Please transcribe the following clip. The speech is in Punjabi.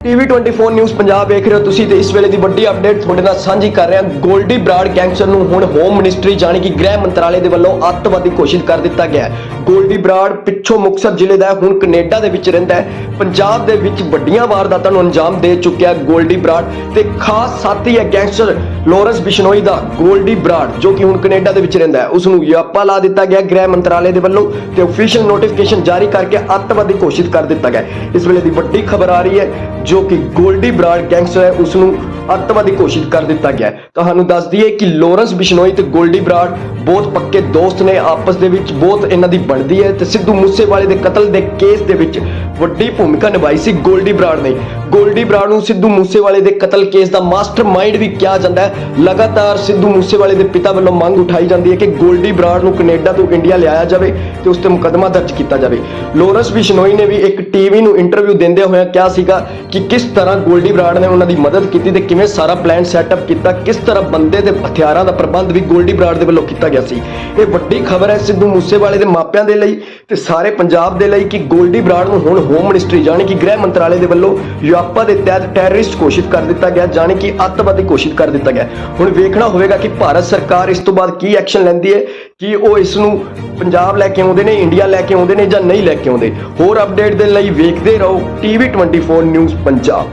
ਟੀਵੀ 24 ਨਿਊਜ਼ ਪੰਜਾਬ ਵੇਖ ਰਹੇ ਹੋ ਤੁਸੀਂ ਤੇ ਇਸ ਵੇਲੇ ਦੀ ਵੱਡੀ ਅਪਡੇਟ ਤੁਹਾਡੇ ਨਾਲ ਸਾਂਝੀ ਕਰ ਰਹੇ ਹਾਂ ਗੋਲਡੀ ਬਰਾਡ ਗੈਂਗਸਟਰ ਨੂੰ ਹੁਣ ਹੋਮ ਮਿਨਿਸਟਰੀ ਜਾਣੀ ਕਿ ਗ੍ਰਹਿ ਮੰਤਰਾਲੇ ਦੇ ਵੱਲੋਂ ਅੱਤਵਾਦੀ ਘੋਸ਼ਿਤ ਕਰ ਦਿੱਤਾ ਗਿਆ ਹੈ। ਗੋਲਡੀ ਬਰਾਡ ਪਿੱਛੋਂ ਮੁਕਤਸਰ ਜ਼ਿਲ੍ਹੇ ਦਾ ਹੁਣ ਕੈਨੇਡਾ ਦੇ ਵਿੱਚ ਰਹਿੰਦਾ ਹੈ। ਪੰਜਾਬ ਦੇ ਵਿੱਚ ਵੱਡੀਆਂ ਵਾਰਦਾਤਾਂ ਨੂੰ ਅੰਜਾਮ ਦੇ ਚੁੱਕਿਆ ਗੋਲਡੀ ਬਰਾਡ ਤੇ ਖਾਸ ਸਾਥੀ ਹੈ ਗੈਂਗਸਟਰ ਲੋਰੈਂਸ ਬਿਸ਼ਨੋਈ ਦਾ ਗੋਲਡੀ ਬਰਾਡ ਜੋ ਕਿ ਹੁਣ ਕੈਨੇਡਾ ਦੇ ਵਿੱਚ ਰਹਿੰਦਾ ਹੈ। ਉਸ ਨੂੰ ਯਾਪਾ ਲਾ ਦਿੱਤਾ ਗਿਆ ਗ੍ਰਹਿ ਮੰਤਰਾਲੇ ਦੇ ਵੱਲੋਂ ਤੇ ਅਫੀਸ਼ੀਅਲ ਨੋਟੀਫਿਕੇਸ਼ਨ ਜਾਰੀ ਕਰਕੇ ਅੱਤਵਾਦੀ ਘੋਸ਼ਿਤ ਕਰ ਦਿੱਤਾ ਗਿਆ ਇਸ ਵੇਲੇ ਦੀ ਵੱਡੀ ਖਬਰ ਆ ਰਹੀ ਹੈ ਜੋ ਕਿ ਗੋਲਡੀ ਬਰਾਡ ਗੈਂਗਸਟਰ ਹੈ ਉਸ ਨੂੰ ਅੱਤਵਾਦੀ ਘੋਸ਼ਿਤ ਕਰ ਦਿੱਤਾ ਗਿਆ ਤੁਹਾਨੂੰ ਦੱਸ ਦਈਏ ਕਿ ਲੋਰੈਂਸ ਬਿਸ਼ਨੋਈ ਤੇ ਗੋਲਡੀ ਬਰਾਡ ਬਹੁਤ ਪੱਕੇ ਦੋਸਤ ਨੇ, ਆਪਸ ਦੇ ਵਿੱਚ ਬਹੁਤ ਇਹਨਾਂ ਦੀ ਬਣਦੀ ਹੈ ਤੇ ਸਿੱਧੂ ਮੂਸੇਵਾਲੇ ਦੇ ਕਤਲ ਦੇ ਕੇਸ ਦੇ ਵਿੱਚ ਵੱਡੀ ਭੂਮਿਕਾ ਨਿਭਾਈ ਸੀ ਗੋਲਡੀ ਬਰਾਡ ਨੇ। ਗੋਲਡੀ ਬਰਾਡ ਨੂੰ ਸਿੱਧੂ ਮੂਸੇਵਾਲੇ ਦੇ ਕਤਲ ਕੇਸ ਦਾ ਮਾਸਟਰਮਾਈਂਡ ਵੀ ਕਿਹਾ ਜਾਂਦਾ ਹੈ। ਲਗਾਤਾਰ ਸਿੱਧੂ ਮੂਸੇਵਾਲੇ ਦੇ ਪਿਤਾ ਵੱਲੋਂ ਮੰਗ ਉਠਾਈ ਜਾਂਦੀ ਹੈ ਕਿ ਗੋਲਡੀ ਬਰਾਡ ਨੂੰ ਕੈਨੇਡਾ ਤੋਂ ਇੰਡੀਆ ਲਿਆਇਆ ਜਾਵੇ ਤੇ ਉਸ ਤੇ ਮੁਕੱਦਮਾ ਦਰਜ ਕੀਤਾ ਜਾਵੇ। ਲੋਰੈਂਸ ਬਿਸ਼ਨੋਈ ਨੇ ਵੀ ਇੱਕ ਟੀਵੀ ਨੂੰ ਇੰਟਰਵਿਊ ਦਿੰਦੇ ਹੋਇਆ ਕਿਹਾ ਸੀਗਾ ਕਿ ਕਿਸ ਤਰ੍ਹਾਂ ਗੋਲਡੀ ਬਰਾਡ ਨੇ ਉਹਨਾਂ ਦੀ ਮਦਦ ਕੀਤੀ ਤੇ ਕਿਵੇਂ ਸਾਰਾ ਪਲਾਨ ਸੈਟਅਪ ਕੀਤਾ, ਕਿਸ ਤਰ੍ਹਾਂ ਬੰਦੇ ਤੇ ਹਥਿਆਰਾਂ ਦਾ ਪ੍ਰਬੰਧ ਵੀ ਗੋਲਡੀ ਬਰਾਡ ਦੇ ਵੱਲੋਂ ਕੀਤਾ ਗਿਆ ਸੀ। ਇਹ ਵੱਡੀ ਖਬਰ ਹੈ ਸਿੱਧੂ ਮੂਸੇਵਾਲੇ ਦੇ ਮਾਪਿਆਂ ਦੇ ਲਈ ਤੇ ਸਾਰੇ ਪੰਜਾਬ ਦੇ ਲਈ ਕਿ ਗੋਲਡੀ ਬਰਾਡ ਨੂੰ ਹੁਣ ਹੋਮ ਮਿਨਿਸਟਰੀ ਜਾਣੀ ਕਿ ਗ੍ਰਹਿ ਮੰਤਰਾਲੇ ਦੇ ਵੱਲੋਂ ਯੂਆਪਾ ਦੇ ਤਹਿਤ ਟੈਰਰਿਸਟ ਘੋਸ਼ਿਤ ਕਰ ਦਿੱਤਾ ਗਿਆ, ਜਾਣੀ ਕਿ ਅੱਤਵਾਦੀ ਘੋਸ਼ਿਤ ਕਰ ਦਿੱਤਾ ਗਿਆ। ਹੁਣ ਵੇਖਣਾ ਹੋਵੇਗਾ ਕਿ ਭਾਰਤ ਸਰਕਾਰ ਇਸ ਤੋਂ ਬਾਅਦ ਕੀ ਐਕਸ਼ਨ ਲੈਂਦੀ ਹੈ, ਕਿ ਉਹ ਇਸ ਨੂੰ ਪੰਜਾਬ ਲੈ ਕੇ ਆਉਂਦੇ ਨੇ ਇੰਡੀਆ ਲੈ ਕੇ ਆਉਂਦੇ ਨੇ ਜਾਂ ਨਹੀਂ ਲੈ ਕੇ ਆਉਂਦੇ। ਹੋਰ ਅਪਡੇਟ ਦੇ ਲਈ ਵੇਖਦੇ ਰਹੋ ਟੀਵੀ 24 ਨਿਊਜ਼ ਪੰਜਾਬ।